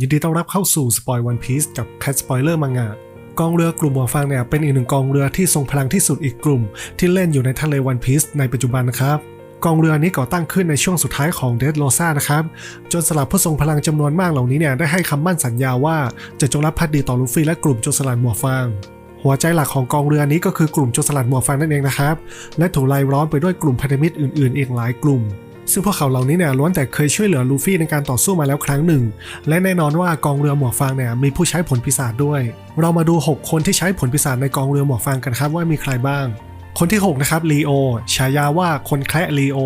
ยินดีต้อนรับเข้าสู่สปอยวันพีซกับแค t สปอยเลอร์มังงะกองเรือกลุ่มหมวฟางเนี่ยเป็นอีกหนึ่งกองเรือที่ทรงพลังที่สุดอีกกลุ่ม ที่เล่นอยู่ในทะเลวันพีซในปัจจุบันนะครับกองเรือนี้ก่อตั้งขึ้นในช่วงสุดท้ายของเดดโ o ซานะครับ จนสลับผู้ทรงพลังจำนวนมากเหล่านี้เนี่ยได้ให้คำมั่นสัญญาว่าจะจงรับภักดีต่อลูฟี่และกลุ่มโจรสลัดหมวกฟาง หัวใจหลักของกองเรือนี้ก็คือกลุ่มโจรสลัดหมวกฟางนั่นเองนะครับ และถูกไล่ล้อมไปด้วยกลุ่มพันธมิตรอื่น ๆ อีกหลายกลุ่ม ซึ่งพวกเขาเหล่านี้เนี่ยล้วนแต่เคยช่วยเหลือลูฟี่ในการต่อสู้มาแล้วครั้งหนึ่ง และแน่นอนว่ากองเรือหมวกฟางเนี่ยมีผู้ใช้ผลปีศาจด้วย เรามาดู 6 คนที่ใช้ผลปีศาจในกองเรือหมวกฟางกันครับว่ามีใครบ้าง คนที่ 6 นะครับลีโอฉายาว่าคนแคระลีโอ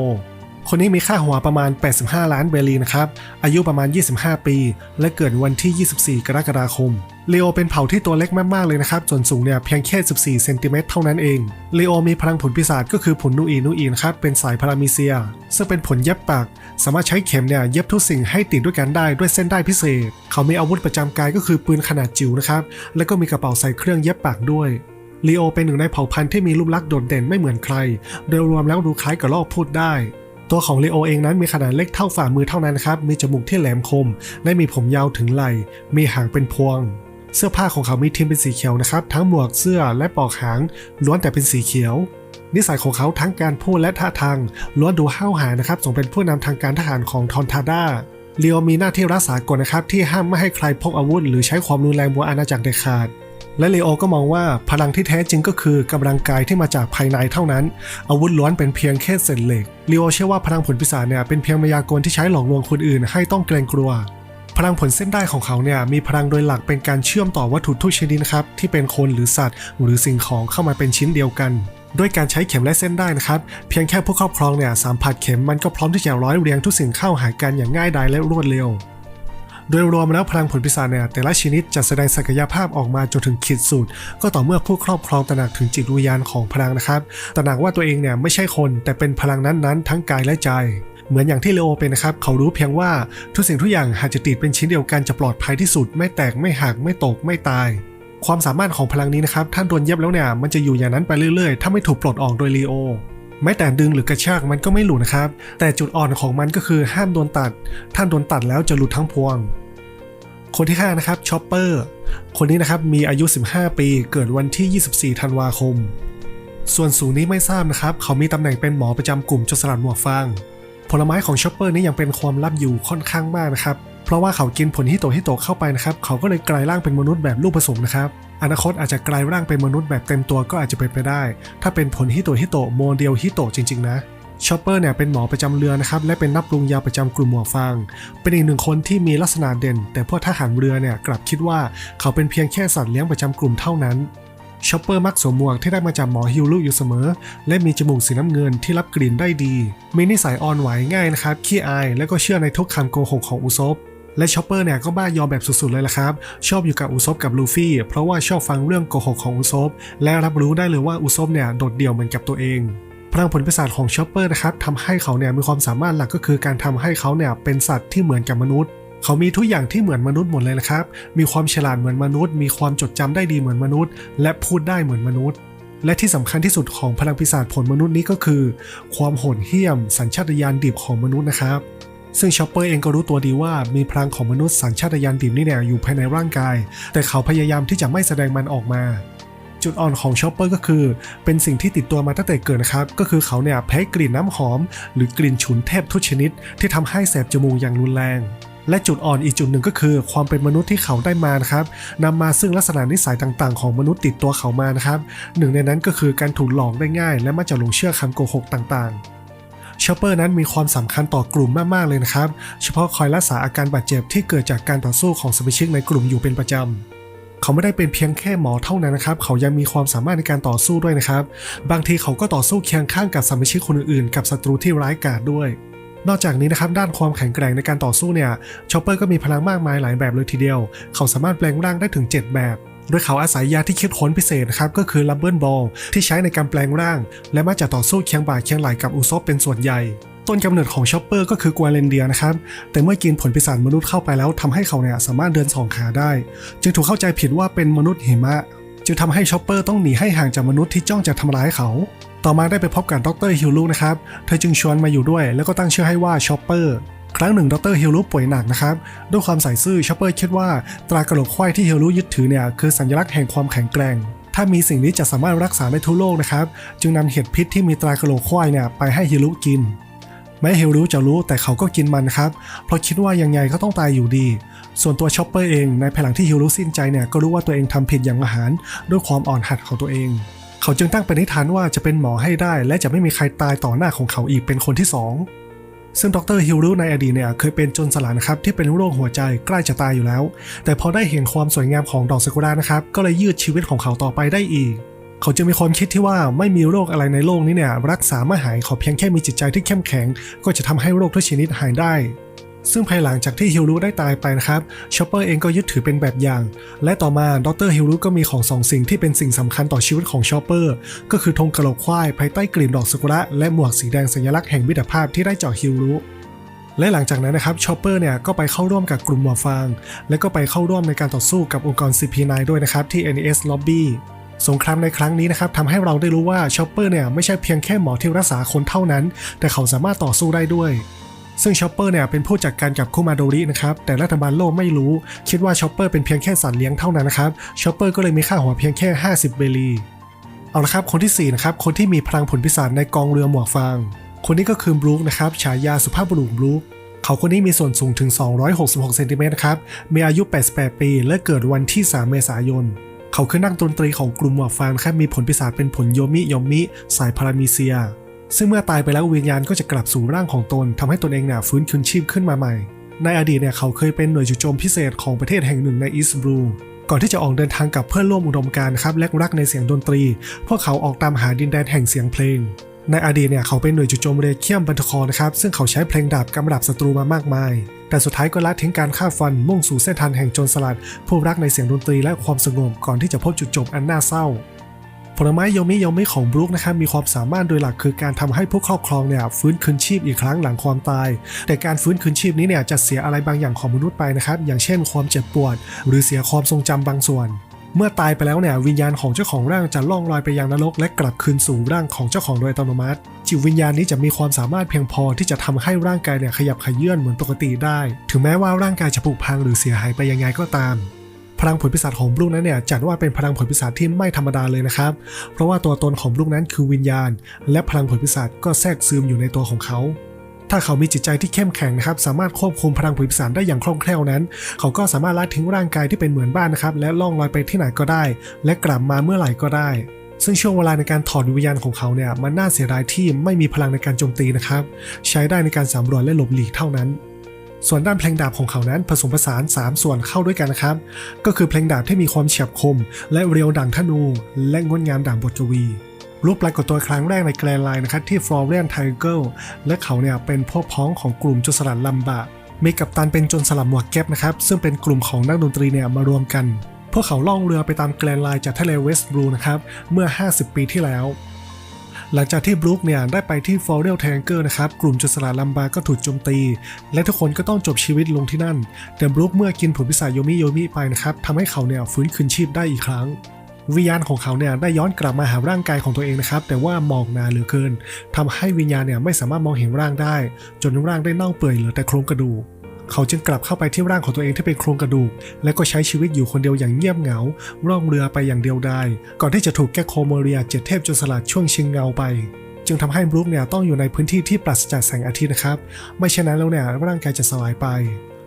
คนนี้มีค่าหัวประมาณ 85 ล้านเบลีนะครับ อายุประมาณ 25 ปี และเกิดวันที่ 24 กรกฎาคมเลโอเป็นเผ่าที่ตัวเล็กมากๆเลยนะครับส่วนสูงเนี่ยเพียงแค่ 14 เซนติเมตรเท่านั้นเองเลโอมีพลังผลปีศาจก็คือผลนูอีนูอีนะครับเป็นสายพารามิเซีย ซึ่งเป็นผลเย็บปาก สามารถใช้เข็มเนี่ยเย็บทุกสิ่งให้ติดด้วยกันได้ด้วยเส้นได้พิเศษ เขามีอาวุธประจำกายก็คือปืนขนาดจิ๋วนะครับแล้วก็มีกระเป๋าใส่เครื่องเย็บปากด้วยลีโอเป็นหนึ่งในเผ่าพันธุ์ที่มีรูปลักษณ์โดดเด่นไม่เหมือนใคร โดยรวมแล้วดูคล้ายกับลอกพูดได้ ตัวของเลโอเองนั้นมีขนาดเล็กเท่าฝ่ามือเท่านั้นครับ มีจมูกที่แหลมคม และมีผมยาวถึงไหล่ มีหางเป็นพวง เสื้อผ้าของเขามีทิมเป็นสีเขียวนะครับ ทั้งหมวกเสื้อและปลอกหางล้วนแต่เป็นสีเขียว นิสัยของเขาทั้งการพูดและท่าทางล้วนดูห้าวหาญนะครับสมเป็นผู้นำทางการทหารของทอนทาด้าลีโอมีหน้าที่รักษากฎนะครับที่ห้ามไม่ให้ใครพกอาวุธ หรือใช้ความรุนแรงบนอาณาจักรเด็ดขาด และเลโอก็มองว่าพลังที่แท้จริงก็คือกำลังกายที่มาจากภายในเท่านั้น อาวุธล้วนเป็นเพียงแค่เศษเหล็กเลโอเชื่อว่าพลังผลปีศาจเนี่ยเป็นเพียงมายากลที่ใช้หลอกลวงคนอื่นให้ต้องเกรงกลัว พลังผลเส้นได้ของเขาเนี่ยมีพลังโดยหลักเป็นการเชื่อมต่อวัตถุทุกชนิดครับที่เป็นคนหรือสัตว์ หรือสิ่งของเข้ามาเป็นชิ้นเดียวกันด้วยการใช้เข็มและเส้นได้นะครับ เพียงแค่ผู้ครอบครองเนี่ยสัมผัสเข็มมันก็พร้อมที่จะร้อยเรียงทุกสิ่งเข้าหากันอย่างง่ายดายและรวดเร็ว โดยรวมแล้วพลังผลปีศาจเนี่ยแต่ละชนิดจะแสดงศักยภาพออกมาจนถึงขีดสุด ก็ต่อเมื่อผู้ครอบครองตระหนักถึงจิตวิญญาณของพลังนะครับตระหนักว่าตัวเองเนี่ยไม่ใช่คนแต่เป็นพลังนั้นๆ ทั้งกายและใจเหมือนอย่างที่เลโอเป็นนะครับ เขารู้เพียงว่าทุกสิ่งทุกอย่างหากจะติดเป็นชิ้นเดียวกันจะปลอดภัยที่สุด ไม่แตกไม่หักไม่ตกไม่ตาย ความสามารถของพลังนี้นะครับ ท่านโดนเย็บแล้วเนี่ยมันจะอยู่อย่างนั้นไปเรื่อยๆ ถ้าไม่ถูกปลดออกโดยลีโอแม้แต่ดึงหรือกระชากมันก็ไม่หลุดนะครับ แต่จุดอ่อนของมันก็คือห้ามโดนตัด ท่านโดนตัดแล้วจะหลุดทั้งพวง คนที่5นะครับชอปเปอร์คนนี้นะครับมีอายุ 15 ปี เกิดวันที่ 24 ธันวาคม ส่วนสูงนี้ไม่ทราบนะครับ เขามีตำแหน่งเป็นหมอประจำกลุ่มจรสลัดหมวกฟางผลไม้ของชอปเปอร์นี้ยังเป็นความลับอยู่ค่อนข้างมากนะครับ เพราะว่าเขากินผลฮิโตะฮิโตเข้าไปนะครับ เขาก็เลยกลายร่างเป็นมนุษย์แบบลูกผสมนะครับ อนาคตอาจจะกลายร่างเป็นมนุษย์แบบเต็มตัวก็อาจจะเป็นไปได้ ถ้าเป็นผลฮิโตะฮิโตโมเดลฮิโตจริง ๆ นะ ชอปเปอร์เนี่ยเป็นหมอประจำเรือนะครับและเป็นนักปรุงยาประจำกลุ่มหมวกฟาง เป็นอีกหนึ่งคนที่มีลักษณะเด่น แต่พวกทหารเรือเนี่ยกลับคิดว่าเขาเป็นเพียงแค่สัตว์เลี้ยงประจำกลุ่มเท่านั้นชอปเปอร์มักสวมหมวกที่ได้มาจากหมอฮิวลุอยู่เสมอ และมีจมูกสีน้ำเงินที่รับกลิ่นได้ดี มีนิสัยอ่อนไหวง่ายนะครับ ขี้อาย และก็เชื่อในทุกคำโกหกของอุซบ และชอปเปอร์เนี่ยก็บ้ายอมแบบสุดๆเลยละครับ ชอบอยู่กับอุซบกับลูฟี่ เพราะว่าชอบฟังเรื่องโกหกของอุซบ และรับรู้ได้เลยว่าอุซบเนี่ยโดดเดี่ยวเหมือนกับตัวเอง พลังผลปีศาจของชอปเปอร์นะครับทำให้เขาเนี่ยมีความสามารถหลักก็คือการทำให้เขาเนี่ยเป็นสัตว์ที่เหมือนกับมนุษย์ เขามีทุกอย่างที่เหมือนมนุษย์หมดเลยนะครับ มีความฉลาดเหมือนมนุษย์ มีความจดจำได้ดีเหมือนมนุษย์ และพูดได้เหมือนมนุษย์ และที่สำคัญที่สุดของพลังปีศาจผลมนุษย์นี้ก็คือ ความโหดเหี้ยม สัญชาตญาณดิบของมนุษย์นะครับซึ่งชอปเปอร์เองก็รู้ตัวดีว่ามีพลังของมนุษย์สัญชาตญาณดิบนี่เนี่ยอยู่ภายในร่างกาย แต่เขาพยายามที่จะไม่แสดงมันออกมา จุดอ่อนของชอปเปอร์ก็คือ เป็นสิ่งที่ติดตัวมาตั้งแต่เกิดนะครับ ก็คือเขาเนี่ยแพ้กลิ่นน้ำหอม หรือกลิ่นฉุนเทพทุกชนิด ที่ทำให้แสบจมูกอย่างรุนแรง และจุดอ่อนอีกจุดหนึ่งก็คือ ความเป็นมนุษย์ที่เขาได้มานะครับนำมาซึ่งลักษณะนิสัยต่างๆ ของมนุษย์ติดตัวเขามานะครับหนึ่งในนั้นก็คือการถูกหลอกได้ง่าย และมักจะหลงเชื่อคำโกหกต่างๆชอปเปอร์นั้นมีความสำคัญต่อกลุ่มมาก ๆ เลยนะครับ เฉพาะคอยรักษาอาการบาดเจ็บที่เกิดจากการต่อสู้ของสมาชิกในกลุ่มอยู่เป็นประจำ เขาไม่ได้เป็นเพียงแค่หมอเท่านั้นนะครับ เขายังมีความสามารถในการต่อสู้ด้วยนะครับ บางทีเขาก็ต่อสู้เคียงข้างกับสมาชิกคนอื่นๆ กับศัตรูที่ร้ายกาจด้วยนอกจากนี้นะครับด้านความแข็งแกร่งในการต่อสู้เนี่ยชอปเปอร์ก็มีพลังมากมายหลายแบบเลยทีเดียว เขาสามารถแปลงร่างได้ถึง 7 แบบ โดยเขาอาศัยยาที่คิดค้นพิเศษนะครับก็คือลัมเบิลบอลที่ใช้ในการแปลงร่าง และมักจะต่อสู้เคียงบ่าเคียงไหลกับอุซบเป็นส่วนใหญ่ ต้นกำเนิดของชอปเปอร์ก็คือกวาเลนเดียนะครับ แต่เมื่อกินผลปีศาจมนุษย์เข้าไปแล้วทำให้เขาเนี่ยสามารถเดินสองขาได้ จึงถูกเข้าใจผิดว่าเป็นมนุษย์หิมะ จึงทำให้ชอปเปอร์ต้องหนีให้ห่างจากมนุษย์ที่จ้องจะทำร้ายเขา ต่อมาได้ไปพบกับดรฮิวลูนะครับ เธอจึงชวนมาอยู่ด้วย แล้วก็ตั้งชื่อให้ว่าชอปเปอร์ครั้งหนึ่งดรฮิลลุป่วยหนักนะครับ ด้วยความใส่ซื่อชอปเปอร์คิดว่าตรากระโหลกควายที่ฮิลลุยึดถือเนี่ยคือสัญลักษณ์แห่งความแข็งแกร่งถ้ามีสิ่งนี้จะสามารถรักษาได้ทั่วโลกนะครับ จึงนำเห็ดพิษที่มีตรากระโหลกควายเนี่ยไปให้ฮิลลุกิน แม้ฮิลลุจะรู้แต่เขาก็กินมันครับ เพราะคิดว่ายังไงก็ต้องตายอยู่ดี ส่วนตัวชอปเปอร์เองในภายหลังที่ฮิลลุสิ้นใจเนี่ยก็รู้ว่าตัวเองทำผิดอย่างมหันด้วยความอ่อนหัดของตัวเอง เขาจึงตั้งปณิธานว่าจะเป็นหมอให้ได้ และจะไม่มีใครตายต่อหน้าของเขาอีกเป็นคนที่สองซึ่งดรฮิลลุในอดีตเนี่ยเคยเป็นจนสลัดนครับที่เป็นโรคหัวใจใกล้จะตายอยู่แล้ว แต่พอได้เห็นความสวยงามของดอกซากุระนะครับ ก็เลยยืดชีวิตของเขาต่อไปได้อีก เขาจึงมีความคิดที่ว่าไม่มีโรคอะไรในโลกนี้เนี่ยรักษาไม่หายขอเพียงแค่มีจิตใจที่เข้มแข็ง ก็จะทำให้โรคทุกชนิดหายได้ ซึ่งภายหลังจากที่ฮิลลุได้ตายไปนะครับชอปเปอร์เองก็ยึดถือเป็นแบบอย่าง และต่อมาดรฮิลลุก็มีของสองสิ่งที่เป็นสิ่งสำคัญต่อชีวิตของชอปเปอร์ก็คือธงกระโหลกควายภายใต้กลีบดอกซากุระและหมวกสีแดงสัญลักษณ์แห่งมิตรภาพที่ได้เจาะฮิลลุและหลังจากนั้นนะครับชอปเปอร์เนี่ยก็ไปเข้าร่วมกับกลุ่มหมอฟาง และก็ไปเข้าร่วมในการต่อสู้กับองค์กร CP9 ด้วยนะครับที่ NES Lobby สงครามในครั้งนี้นะครับทำให้เราได้รู้ว่าชอปเปอร์เนี่ยไม่ใช่เพียงแค่หมอที่รักษาคนเท่านั้น แต่เขาสามารถต่อสู้ได้ด้วยซึ่งชอปเปอร์เนี่ยเป็นผู้จัดการกับคุมาโดรินะครับแต่รัฐบาลโลกไม่รู้ คิดว่าชอปเปอร์เป็นเพียงแค่สัตว์เลี้ยงเท่านั้นนะครับชอปเปอร์ก็เลยมีค่าหัวเพียงแค่ 50 เบลีเอาละครับ คนที่สี่นะครับคนที่มีพลังผลพิศาจในกองเรือหมวกฟางคนนี้ก็คือบรูคนะครับฉายาสุภาพบุรุษบรูคเขาคนนี้มีส่วนสูงถึง 266 เซนติเมตรครับมีอายุ 88 ปี และเกิดวันที่ 3 เมษายน เขาคือนักดนตรีของกลุ่มหมวกฟางครับมีผลพิศาจเป็นผลโยมิโยมิ สายพารามีเซีย ซึ่งเมื่อตายไปแล้ววิญญาณก็จะกลับสู่ร่างของตนทำให้ตนเองเนี่ยฟื้นคืนชีพขึ้นมาใหม่ ในอดีตเนี่ยเขาเคยเป็นหน่วยจู่โจมพิเศษของประเทศแห่งหนึ่งในอีสบลูก่อนที่จะออกเดินทางกับเพื่อนร่วมอุดมการณ์ครับและรักในเสียงดนตรี พวกเขาออกตามหาดินแดนแห่งเสียงเพลง ในอดีตเนี่ยเขาเป็นหน่วยจู่โจมเรเคียมบันทคอนะครับซึ่งเขาใช้เพลงดาบกำราบศัตรูมามากมาย แต่สุดท้ายก็ละทิ้งการฆ่าฟันมุ่งสู่เส้นทางแห่งโจรสลัด ผู้รักในเสียงดนตรีและความสงบก่อนที่จะพบจุดจบอันน่าเศร้าผลไม้โยมิโยมิของบรูคนะครับมีความสามารถโดยหลักคือการทำให้ผู้ครอบครองเนี่ยฟื้นคืนชีพอีกครั้งหลังความตาย แต่การฟื้นคืนชีพนี้เนี่ยจะเสียอะไรบางอย่างของมนุษย์ไปนะครับ อย่างเช่นความเจ็บปวด หรือเสียความทรงจำบางส่วน เมื่อตายไปแล้วเนี่ยวิญญาณของเจ้าของร่างจะล่องลอยไปยังนรก และกลับคืนสู่ร่างของเจ้าของโดยอัตโนมัติ จิตวิญญาณนี้จะมีความสามารถเพียงพอที่จะทำให้ร่างกายเนี่ยขยับขยื่นเหมือนปกติได้ ถึงแม้ว่าร่างกายจะผุพังหรือเสียหายไปยังไงก็ตาม พลังผลพิศาจของบลูนั้นเนี่ยจัดว่าเป็นพลังผลพิศาจที่ไม่ธรรมดาเลยนะครับ เพราะว่าตัวตนของบลูนั้นคือวิญญาณ และพลังผลพิศาจก็แทรกซึมอยู่ในตัวของเขาถ้าเขามีจิตใจที่เข้มแข็งนะครับ สามารถควบคุมพลังผลพิศาจได้อย่างคล่องแคล่วนั้น เขาก็สามารถละทิ้งร่างกายที่เป็นเหมือนบ้านนะครับ และล่องลอยไปที่ไหนก็ได้ และกลับมาเมื่อไหร่ก็ได้ ซึ่งช่วงเวลาในการถอดวิญญาณของเขาเนี่ยมันน่าเสียดายที่ไม่มีพลังในการโจมตีนะครับ ใช้ได้ในการสำรวจและหลบหลีกเท่านั้น ส่วนด้านเพลงดาบของเขานั้นผสมผสาน 3 ส่วนเข้าด้วยกันนะครับ ก็คือเพลงดาบที่มีความเฉียบคม และเรียวดังธนู และงดงามดังบทกวีรูปปรากฏตัวครั้งแรกในแกรนไลน์นะครับที่ฟลอเรียนไทเกิลและเขาเนี่ยเป็นพวกพ้องของกลุ่มโจรสลัดลัมบะมีกัปตันเป็นโจรสลัดหมวกแก๊ปนะครับซึ่งเป็นกลุ่มของนักดนตรีเนี่ยมารวมกัน พวกเขาล่องเรือไปตามแกรนไลน์จากทะเลเวสต์บลูนะครับ เมื่อ 50 ปีที่แล้ว หลังจากที่บรูคเนี่ยได้ไปที่ฟอร์เรลแทงเกอร์นะครับ กลุ่มโจรสลัดลัมบาก็ถูกโจมตี และทุกคนก็ต้องจบชีวิตลงที่นั่น แต่บรูคเมื่อกินผลพิศาจโยมิโยมิไปนะครับทำให้เขาเนี่ยฟื้นคืนชีพได้อีกครั้งวิญญาณของเขาเนี่ยได้ย้อนกลับมาหาร่างกายของตัวเองนะครับ แต่ว่าหมอกหนาเหลือเกินทำให้วิญญาณเนี่ยไม่สามารถมองเห็นร่างได้ จนร่างได้เน่าเปื่อยเหลือแต่โครงกระดูก เขาจึงกลับเข้าไปที่ร่างของตัวเองที่เป็นโครงกระดูก และก็ใช้ชีวิตอยู่คนเดียวอย่างเงียบเหงาร่องเรือไปอย่างเดียวดายก่อนที่จะถูกแกโคโมเรียเจ็ดเทพจรสลัดช่วงชิงเงาไปจึงทำให้บรูคเนี่ยต้องอยู่ในพื้นที่ที่ปราศจากแสงอาทิตย์นะครับ ไม่เช่นนั้นแล้วเนี่ยร่างกายจะสลายไป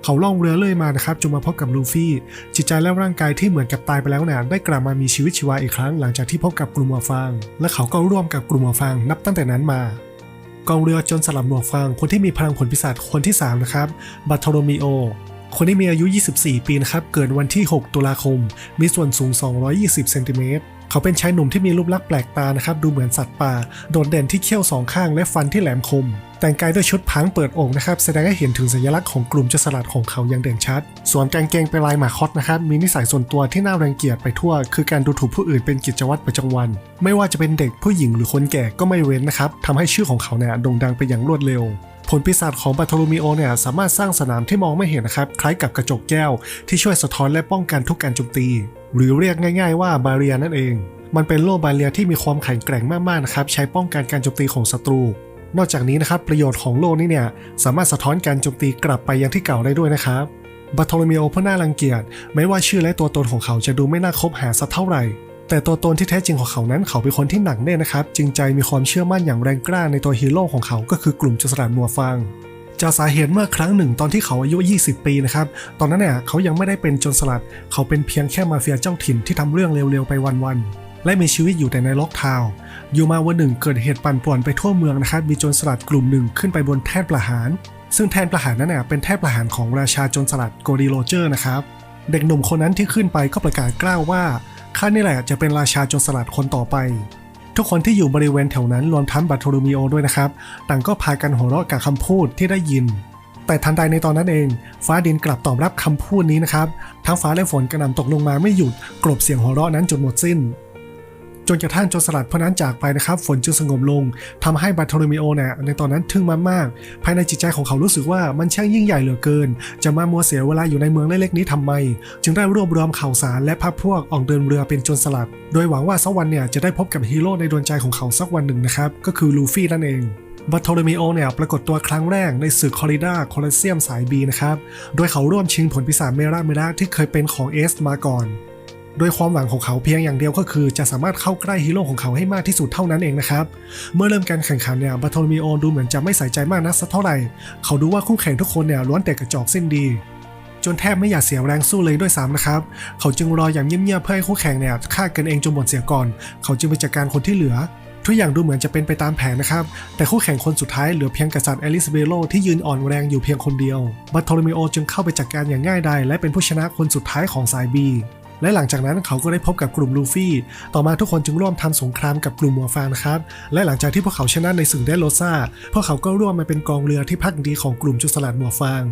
เขาล่องเรือเลื่อยมานะครับจนมาพบกับลูฟี่ จิตใจและร่างกายที่เหมือนกับตายไปแล้วเนี่ยได้กลับมามีชีวิตชีวาอีกครั้งหลังจากที่พบกับกลุ่มหมวฟาง และเขาก็ร่วมกับกลุ่มหมวฟางนับตั้งแต่นั้นมา กองเรือจนสลับหมวกฟางคนที่มีพลังผลพิศาจคนที่สามนะครับบัตโทโรมิโอ คนที่มีอายุ 24 ปีนะครับ เกิดวันที่ 6 ตุลาคม มีส่วนสูง 220 เซนติเมตร เขาเป็นชายหนุ่มที่มีรูปลักษณ์แปลกตานะครับ ดูเหมือนสัตว์ป่า โดดเด่นที่เขี้ยวสองข้างและฟันที่แหลมคม แต่งกายด้วยชุดพังเปิดอกนะครับ แสดงให้เห็นถึงสัญลักษณ์ของกลุ่มโจรสลัดของเขาอย่างเด่นชัด ส่วนกางเกงเป็นลายหมาคอตนะครับ มีนิสัยส่วนตัวที่น่ารังเกียจไปทั่ว คือการดูถูกผู้อื่นเป็นกิจวัตรประจำวัน ไม่ว่าจะเป็นเด็กผู้หญิงหรือคนแก่ก็ไม่เว้นนะครับทำให้ชื่อของเขาเนี่ยโด่งดังไปอย่างรวดเร็ว ผลปีศาจของบาโทโลมิโอเนี่ยสามารถสร้างสนามที่มองไม่เห็นนะครับ คล้ายกับกระจกแก้ว ที่ช่วยสะท้อนและป้องกันทุกการโจมตี หรือเรียกง่ายๆว่าบาเรียนั่นเอง มันเป็นโล่บาเรียที่มีความแข็งแกร่งมากๆนะครับใช้ป้องกันการโจมตีของศัตรู นอกจากนี้นะครับประโยชน์ของโล่นี้เนี่ยสามารถสะท้อนการโจมตีกลับไปยังที่เก่าได้ด้วยนะครับบัตโทโลเมโอเพื่อน่ารังเกียจไม่ว่าชื่อและตัวตนของเขาจะดูไม่น่าคบหาสักเท่าไหร่ แต่ตัวตนที่แท้จริงของเขานั้นเขาเป็นคนที่หนักแน่นนะครับจริงใจมีความเชื่อมั่นอย่างแรงกล้าในตัวฮีโร่ของเขาก็คือกลุ่มโจรสลัดมัวฟางจากสาเหตุเมื่อครั้งหนึ่งตอนที่เขาอายุ 20 ปีนะครับ ตอนนั้นเนี่ยเขายังไม่ได้เป็นโจรสลัด เขาเป็นเพียงแค่มาเฟียเจ้าถิ่นที่ทำเรื่องเร็วๆไปวันๆ และมีชีวิตอยู่แต่ในล็อกทาวน์ อยู่มาวันหนึ่งเกิดเหตุปั่นป่วนไปทั่วเมืองนะครับ มีโจรสลัดกลุ่มหนึ่งขึ้นไปบนแท่นประหาร ซึ่งแท่นประหารนั้นเนี่ยเป็นแท่นประหารของราชาโจรสลัดโกดีโรเจอร์นะครับ เด็กหนุ่มคนนั้นที่ขึ้นไปก็ประกาศกล้าวว่า ข้านี่แหละจะเป็นราชาโจรสลัดคนต่อไป ทุกคนที่อยู่บริเวณแถวนั้นรวมทั้งบัตโทโรมิโอด้วยนะครับ ต่างก็พากันหัวเราะกับคำพูดที่ได้ยิน แต่ทันใดในตอนนั้นเอง ฟ้าดินกลับตอบรับคำพูดนี้นะครับ ทั้งฟ้าและฝนกระหน่ำตกลงมาไม่หยุดกลบเสียงหัวเราะนั้นจนหมดสิ้น จนกระทั่งโจรสลัดพวกนั้นจากไปนะครับ ฝนจึงสงบลงทำให้บัตโทโรมิโอเนี่ยในตอนนั้นทึ่งมาก ภายในจิตใจของเขารู้สึกว่ามันช่างยิ่งใหญ่เหลือเกิน จะมามัวเสียเวลาอยู่ในเมืองเล็กๆนี้ทำไม จึงได้รวบรวมข่าวสารและพักพวกออกเดินเรือเป็นโจรสลัด โดยหวังว่าสักวันเนี่ยจะได้พบกับฮีโร่ในดวงใจของเขาสักวันหนึ่งนะครับ ก็คือลูฟี่นั่นเองบัตโทโรมิโอเนี่ยปรากฏตัวครั้งแรกในศึกคอริดาโคลอเซียมสายบีนะครับ โดยเขาร่วมชิงผลพิศาจเมราเมราที่เคยเป็นของเอสมาก่อน โดยความหวังของเขาเพียงอย่างเดียวก็คือจะสามารถเข้าใกล้ฮีโร่ของเขาให้มากที่สุดเท่านั้นเองนะครับ เมื่อเริ่มการแข่งขันเนี่ยบัตโทโรมิโอดูเหมือนจะไม่ใส่ใจมากนักสักเท่าไหร่ เขาดูว่าคู่แข่งทุกคนเนี่ยล้วนแต่กระจอกสิ้นดี จนแทบไม่อยากเสียแรงสู้เลยด้วยซ้ำนะครับ เขาจึงรออย่างเงียบๆเพื่อให้คู่แข่งเนี่ยฆ่ากันเองจนหมดเสียก่อน เขาจึงไปจัดการคนที่เหลือทุกอย่างดูเหมือนจะเป็นไปตามแผนนะครับ แต่คู่แข่งคนสุดท้ายเหลือเพียงกษัตริย์เอลิซาเบโลที่ยืนอ่อนแรงอยู่เพียงคนเดียวบัตโทโรมิโอจึงเข้าไปจัดการอย่างง่ายดายและเป็นผู้ชนะคนสุดท้ายของสายบี และหลังจากนั้นเขาก็ได้พบกับกลุ่มลูฟี่ ต่อมาทุกคนจึงร่วมทำสงครามกับกลุ่มมัวฟางนครับ และหลังจากที่พวกเขาชนะในศึกเดโรซาพวกเขาก็ร่วมมาเป็นกองเรือที่พักดีของกลุ่มจุสลัดมัวฟาง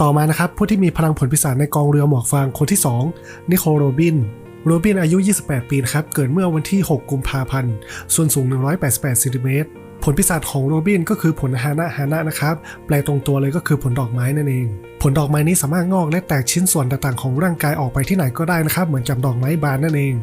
ต่อมานะครับผู้ที่มีพลังผลพิศาจในกองเรือหมวกฟางคนที่ 2 นิโคลโรบิน โรบินอายุ 28 ปีนะครับ เกิดเมื่อวันที่ 6 กุมภาพันธ์ ส่วนสูง 188ซนติเมตร ผลพิศาจของโรบินก็คือผลฮานะฮานะนะครับ แปลตรงตัวเลยก็คือผลดอกไม้นั่นเอง ผลดอกไม้นี้สามารถงอกและแตกชิ้นส่วนต่างๆของร่างกายออกไปที่ไหนก็ได้นะครับ เหมือนกับดอกไม้บานนั่นเอง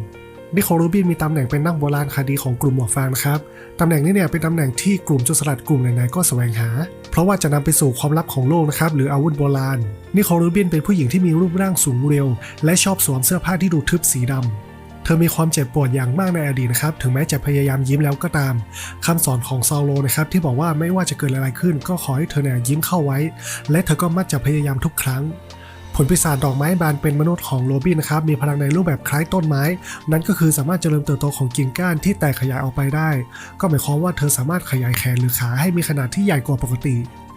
นิโคลโรบินมีตำแหน่งเป็นนักโบราณคดีของกลุ่มหมวกฟางนะครับ ตำแหน่งนี้เนี่ยเป็นตำแหน่งที่กลุ่มโจรสลัดกลุ่มไหนๆก็แสวงหา เพราะว่าจะนำไปสู่ความลับของโลกนะครับหรืออาวุธโบราณนิโคลโรบินเป็นผู้หญิงที่มีรูปร่างสูงเร็ว และชอบสวมเสื้อผ้าที่ดูทึบสีดำ เธอมีความเจ็บปวดอย่างมากในอดีตนะครับ ถึงแม้จะพยายามยิ้มแล้วก็ตามคำสอนของซาโลนะครับที่บอกว่าไม่ว่าจะเกิดอะไรขึ้น ก็ขอให้เธอเนี่ยยิ้มเข้าไว้ และเธอก็มักจะพยายามทุกครั้ง ผลปีศาจดอกไม้บานเป็นมนุษย์ของโรบินนะครับ มีพลังในรูปแบบคล้ายต้นไม้ นั่นก็คือสามารถเจริญเติบโตของกิ่งก้านที่แตกขยายออกไปได้ ก็หมายความว่าเธอสามารถขยายแขนหรือขาให้มีขนาดที่ใหญ่กว่าปกติ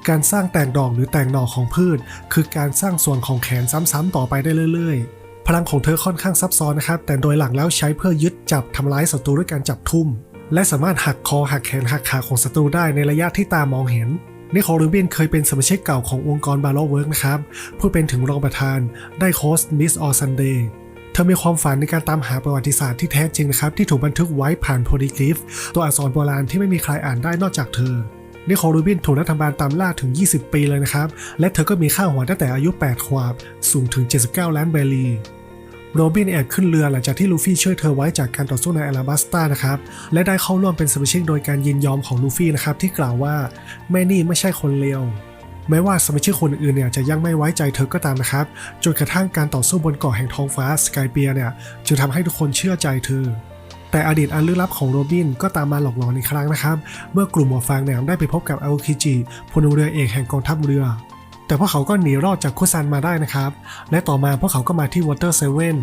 การสร้างแตกดอกหรือแตกหน่อของพืช คือการสร้างส่วนของแขนซ้ำๆต่อไปได้เรื่อยๆ พลังของเธอค่อนข้างซับซ้อนนะครับ แต่โดยหลักแล้วใช้เพื่อยึดจับทำร้ายศัตรูด้วยการจับทุ่ม และสามารถหักคอหักแขนหักขาของศัตรูได้ในระยะที่ตามองเห็นนิโคลรูบินเคยเป็นสมาชิกเก่าขององค์กรบาร์โลเวิร์กนะครับผู้เป็นถึงรองประธานได้โค้ชมิสออซันเดย์เธอมีความฝันในการตามหาประวัติศาสตร์ที่แท้จริงนะครับ ที่ถูกบันทึกไว้ผ่านโพลีกริฟตัวอักษรโบราณที่ไม่มีใครอ่านได้นอกจากเธอ นิโคลรูบินถูกรัฐบาลตามล่าถึง 20 ปีเลยนะครับ และเธอก็มีค่าหัวตั้งแต่อายุ 8 ขวบ สูงถึง 79 ล้านเบลีโรบินแอบขึ้นเรือหลังจากที่ลูฟี่ช่วยเธอไว้จากการต่อสู้ในอลาบัสตานะครับ และได้เข้าร่วมเป็นสมาชิกโดยการยินยอมของลูฟี่นะครับ ที่กล่าวว่าแม่นี่ไม่ใช่คนเลวแม้ว่าสมาชิกคนอื่นเนี่ยจะยังไม่ไว้ใจเธอก็ตามนะครับ จนกระทั่งการต่อสู้บนเกาะแห่งท้องฟ้าสกายเปียเนี่ยจึงทำให้ทุกคนเชื่อใจเธอ แต่อดีตอันลึกลับของโรบินก็ตามมาหลอกหลอนอีกครั้งนะครับ เมื่อกลุ่มหมวกฟางเนี่ยได้ไปพบกับอาโอคิจิพลเรือเอกแห่งกองทัพเรือ แต่พวกเขาก็หนีรอดจากคุซันมาได้นะครับ และต่อมาพวกเขาก็มาที่วอเตอร์เซเว่น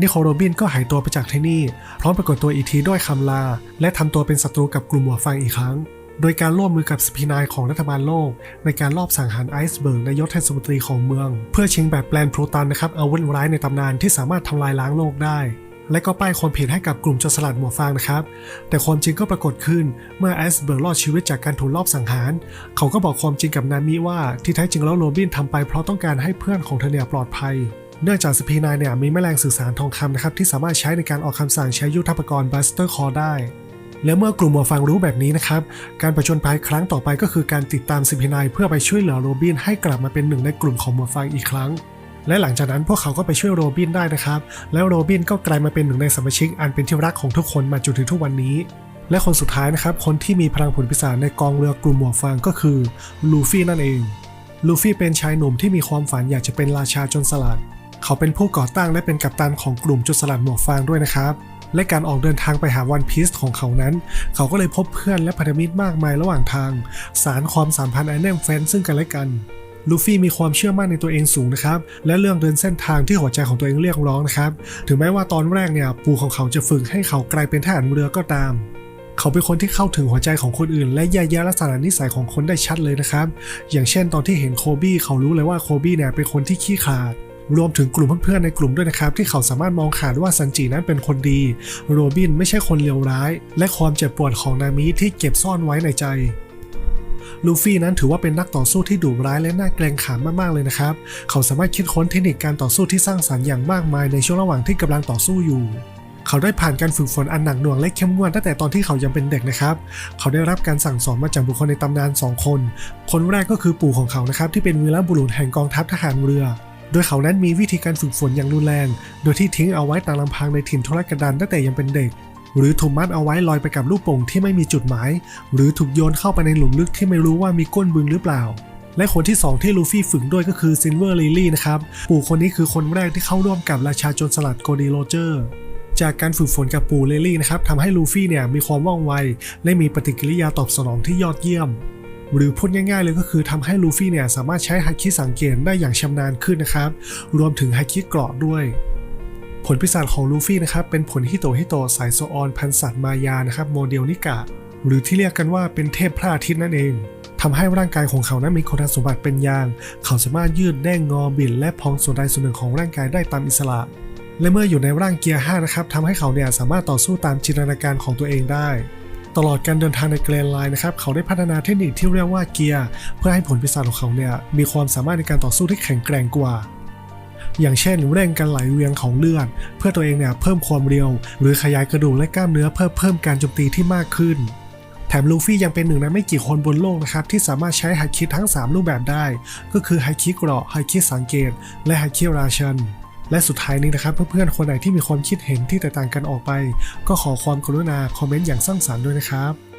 นิโคโรบินก็หายตัวไปจากที่นี่ พร้อมปรากฏตัวอีกทีด้วยคำลา และทำตัวเป็นศัตรูกับกลุ่มหมวกฟางอีกครั้ง โดยการร่วมมือกับสปีนายของรัฐบาลโลก ในการลอบสังหารไอซ์เบิร์กนายกเทศมนตรีของเมือง เพื่อชิงแบบแปลนโปรตันนะครับอาวุธร้ายในตำนานที่สามารถทำลายล้างโลกได้ และก็ป้ายความผิดให้กับกลุ่มโจรสลัดหมวกฟางนะครับ แต่ความจริงก็ปรากฏขึ้นเมื่อไอซ์เบิร์กรอดชีวิตจากการถูกลอบสังหาร เขาก็บอกความจริงกับนามิว่าที่แท้จริงแล้วโรบินทำไปเพราะต้องการให้เพื่อนของเธอเนี่ยปลอดภัยเนื่องจากสปีนายเนี่ยมีแมลงสื่อสารทองคำนะครับที่สามารถใช้ในการออกคำสั่งใช้ยุทธปกรณ์บัสเตอร์คอได้ และเมื่อกลุ่มหมวกฟางรู้แบบนี้นะครับ การประชนภัยครั้งต่อไปก็คือการติดตามสปีนายเพื่อไปช่วยเหลือโรบินให้กลับมาเป็นหนึ่งในกลุ่มของหมวกฟางอีกครั้ง และหลังจากนั้นพวกเขาก็ไปช่วยโรบินได้นะครับ แล้วโรบินก็กลายมาเป็นหนึ่งในสมาชิกอันเป็นที่รักของทุกคนมาจนถึงทุกวันนี้ และคนสุดท้ายนะครับ คนที่มีพลังผลปีศาจในกองเรือกลุ่มหมวกฟางก็คือลูฟี่นั่นเอง ลูฟี่เป็นชายหนุ่มที่มีความฝันอยากจะเป็นราชาโจนสลัด เขาเป็นผู้ก่อตั้งและเป็นกัปตันของกลุ่มโจนสลัดหมวกฟางด้วยนะครับ และการออกเดินทางไปหาวันพีซของเขานั้น เขาก็เลยพบเพื่อนและพันธมิตรมากมายระหว่างทาง สารความสัมพันธ์ไอแนมแฟนซึ่งกันและกัน ลูฟี่มีความเชื่อมั่นในตัวเองสูงนะครับ และเรื่องเดินเส้นทางที่หัวใจของตัวเองเรียกร้องนะครับ ถึงแม้ว่าตอนแรกเนี่ยปู่ของเขาจะฝึกให้เขากลายเป็นทหารเรือก็ตาม เขาเป็นคนที่เข้าถึงหัวใจของคนอื่น และแยแยะลักษณะนิสัยของคนได้ชัดเลยนะครับ อย่างเช่นตอนที่เห็นโคบี้เขารู้เลยว่าโคบี้เนี่ยเป็นคนที่ขี้ขลาดรวมถึงกลุ่มเพื่อนๆในกลุ่มด้วยนะครับ ที่เขาสามารถมองขาดว่าซันจินั้นเป็นคนดี โรบินไม่ใช่คนเลวร้าย และความเจ็บปวดของนามิที่เก็บซ่อนไว้ในใจ ลูฟี่นั้นถือว่าเป็นนักต่อสู้ที่ดุร้ายและน่าเกรงขามมากๆเลยนะครับ เขาสามารถคิดค้นเทคนิคการต่อสู้ที่สร้างสรรค์อย่างมากมายในช่วงระหว่างที่กำลังต่อสู้อยู่เขาได้ผ่านการฝึกฝนอันหนักหน่วงและเข้มงวดตั้งแต่ตอนที่เขายังเป็นเด็กนะครับ เขาได้รับการสั่งสอนมาจากบุคคลในตำนานสองคน คนแรกก็คือปู่ของเขานะครับที่เป็นวีรบุรุษแห่งกองทัพทหารเรือ โดยเขานั้นมีวิธีการฝึกฝนอย่างรุนแรง โดยที่ทิ้งเอาไว้ตามลำพังในถิ่นทุรกันดารตั้งแต่ยังเป็นเด็ก หรือถูกมัดเอาไว้ลอยไปกับลูกโป่งที่ไม่มีจุดหมาย หรือถูกโยนเข้าไปในหลุมลึกที่ไม่รู้ว่ามีก้นบึงหรือเปล่า และคนที่ 2 ที่ลูฟี่ฝึกด้วยก็คือซินเวอร์ลิลี่นะครับ ปู่คนนี้คือคนแรกที่เข้าร่วมกับราชาโจรสลัดโกดีโรเจอร์ จากการฝึกฝนกับปู่เลลี่นะครับทำให้ลูฟี่เนี่ยมีความว่องไว และมีปฏิกิริยาตอบสนองที่ยอดเยี่ยมหรือพูดง่ายๆเลยก็คือทำให้ลูฟี่เนี่ยสามารถใช้ฮักคิสังเกตได้อย่างชำนาญขึ้นนะครับ รวมถึงฮักคิเกราะด้วย ผลพิศาจของลูฟี่นะครับเป็นผลฮิโตฮิโตสายโซออนพันสัตว์มายานะครับโมเดลนิกะ หรือที่เรียกกันว่าเป็นเทพพระอาทิตย์นั่นเองทำให้ร่างกายของเขานั้นมีคุณสมบัติเป็นยาง เขาสามารถยืดแด้งงอบิดและพองส่วนใดส่วนหนึ่งของร่างกายได้ตามอิสระ และเมื่ออยู่ในร่างเกียร์5นะครับทำให้เขาเนี่ยสามารถต่อสู้ตามจินตนาการของตัวเองได้ ตลอดการเดินทางในแกรนไลน์นะครับ เขาได้พัฒนาเทคนิคที่เรียกว่าเกียร์ เพื่อให้ผลพิศาจของเขาเนี่ยมีความสามารถในการต่อสู้ที่แข็งแกร่งกว่า อย่างเช่นเร่งการไหลเวียนของเลือด เพื่อตัวเองเนี่ยเพิ่มความเร็ว หรือขยายกระดูกและกล้ามเนื้อเพื่อเพิ่มการโจมตีที่มากขึ้นแถมลูฟี่ยังเป็นหนึ่งในไม่กี่คนบนโลกนะครับที่สามารถใช้ไฮคิทั้ง 3 รูปแบบได้ ก็คือไฮคิเกราะไฮคิสังเกต และไฮคิราชัน และสุดท้ายนี้นะครับเพื่อนๆคนไหนที่มีความคิดเห็นที่แตกต่างกันออกไป ก็ขอความกรุณาคอมเมนต์อย่างสร้างสรรค์ด้วยนะครับ